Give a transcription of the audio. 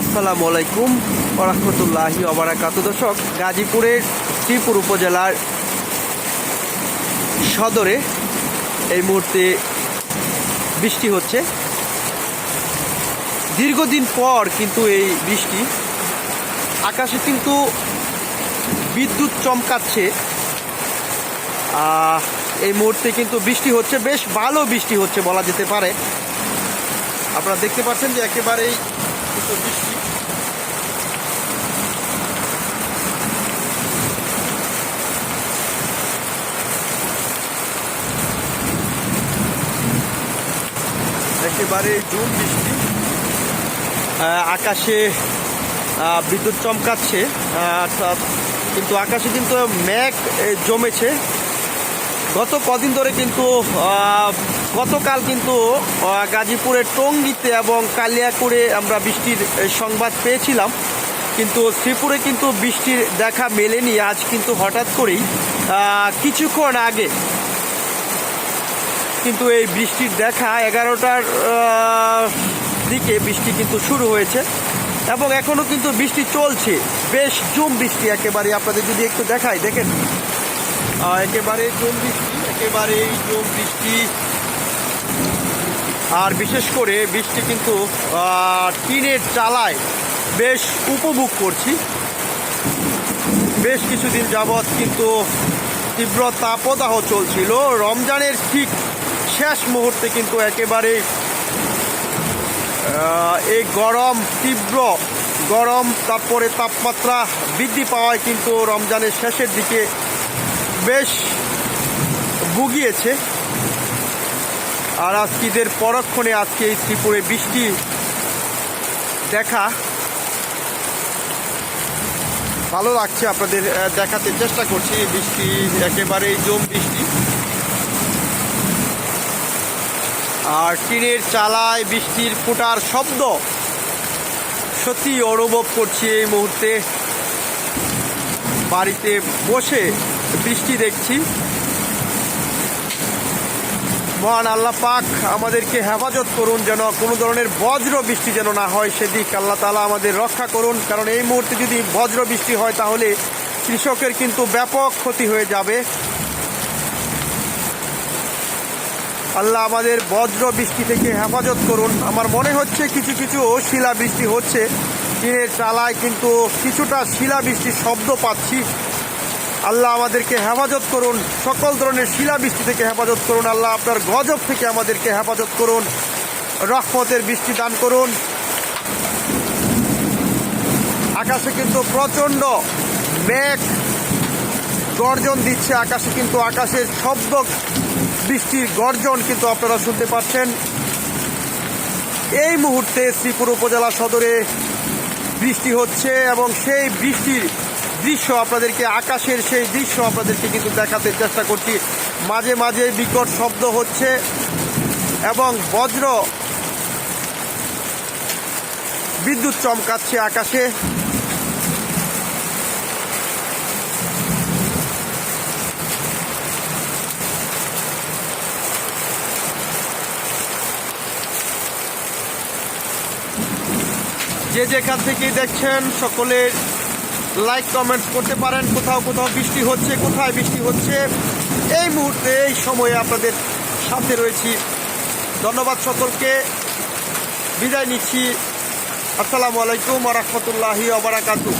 আসসালামু আলাইকুম রহমতুল্লাহি অবরাকাত দর্শক, গাজীপুরের শ্রীপুর উপজেলার সদরে এই মুহূর্তে বৃষ্টি হচ্ছে। দীর্ঘদিন পর কিন্তু এই বৃষ্টি। আকাশে কিন্তু বিদ্যুৎ চমকাচ্ছে। এই মুহূর্তে কিন্তু বৃষ্টি হচ্ছে, বেশ ভালো বৃষ্টি হচ্ছে বলা যেতে পারে। আপনারা দেখতে পাচ্ছেন যে একেবারেই একেবারে জুন বৃষ্টি। আকাশে বিদ্যুৎ চমকাচ্ছে। কিন্তু আকাশে কিন্তু মেঘ জমেছে। গত কদিন ধরে কিন্তু গতকাল কিন্তু গাজীপুরের টঙ্গিতে এবং কালিয়াকুড়ে আমরা বৃষ্টির সংবাদ পেয়েছিলাম। কিন্তু শ্রীপুরে কিন্তু বৃষ্টির দেখা মেলেনি। আজ কিন্তু হঠাৎ করেই কিছুক্ষণ আগে কিন্তু এই বৃষ্টির দেখা এগারোটার দিকে বৃষ্টি কিন্তু শুরু হয়েছে এবং এখনও কিন্তু বৃষ্টি চলছে। বেশ জুম বৃষ্টি একেবারে। আপনাদের যদি একটু দেখাই, দেখেন। একেবারে জুম বৃষ্টি একেবারে জুম বৃষ্টি। আর বিশেষ করে বৃষ্টি কিন্তু টিনের চালায় বেশ উপভোগ করছি। বেশ কিছুদিন যাবৎ কিন্তু তীব্র তাপদাহ চলছিল। রমজানের ঠিক শেষ মুহূর্তে কিন্তু একেবারে এই গরম, তীব্র গরম, তারপরে তাপমাত্রা বৃদ্ধি পাওয়ায় কিন্তু রমজানের শেষের দিকে বেশ ভুগিয়েছে আর আজকে ঈদের পরক্ষণে আজকে এই ত্রিপুরে বৃষ্টি দেখা। ভালো লাগছে আপনাদের দেখাতে চেষ্টা করছি। বৃষ্টি, একেবারেই জম বৃষ্টি। আর টিনের চালায় বৃষ্টির ফোটার শব্দ। সত্যি অনুভব করছি এই মুহূর্তে। বাড়িতে বসে বৃষ্টি দেখছি। মহান আল্লাহ পাক আমাদেরকে হেফাজত করুন যেন কোনো ধরনের বজ্র বৃষ্টি যেন না হয়, সেদিক আল্লাহ তালা আমাদের রক্ষা করুন। কারণ এই মুহূর্তে যদি বজ্র বৃষ্টি হয়, তাহলে কৃষকের কিন্তু ব্যাপক ক্ষতি হয়ে যাবে। আল্লাহ আমাদের বজ্র বৃষ্টি থেকে হেফাজত করুন। আমার মনে হচ্ছে কিছু কিছু শিলা বৃষ্টি হচ্ছে। টিনের চালায় কিন্তু কিছুটা শিলা বৃষ্টির শব্দ পাচ্ছি। আল্লাহ আমাদেরকে হেফাজত করুন। সকল ধরনের শিলাবৃষ্টি থেকে হেফাজত করুন। আল্লাহ আপনার গজব থেকে আমাদেরকে হেফাজত করুন। রহমতের বৃষ্টি দান করুন। আকাশে কিন্তু প্রচণ্ড মেঘ গর্জন দিচ্ছে। আকাশে কিন্তু আকাশের শব্দ বৃষ্টির গর্জন কিন্তু আপনারা শুনতে পাচ্ছেন। এই মুহূর্তে শ্রীপুর উপজেলা সদরে বৃষ্টি হচ্ছে এবং সেই বৃষ্টির দৃশ্য আপনাদেরকে, আকাশের সেই দৃশ্য আপনাদেরকে কিন্তু দেখাতে চেষ্টা করছি। মাঝে মাঝে বিকট শব্দ হচ্ছে এবং বজ্র বিদ্যুৎ চমকাচ্ছে আকাশে। যে যেখান থেকে দেখছেন, সকলের লাইক কমেন্টস করতে পারেন। কোথাও কোথাও বৃষ্টি হচ্ছে, কোথায় বৃষ্টি হচ্ছে? এই মুহূর্তে, এই সময়ে আপনাদের সাথে রয়েছি। ধন্যবাদ সকলকে। বিদায় নিচ্ছি। আসসালামু আলাইকুম রহমতুল্লাহি অবরাকাতু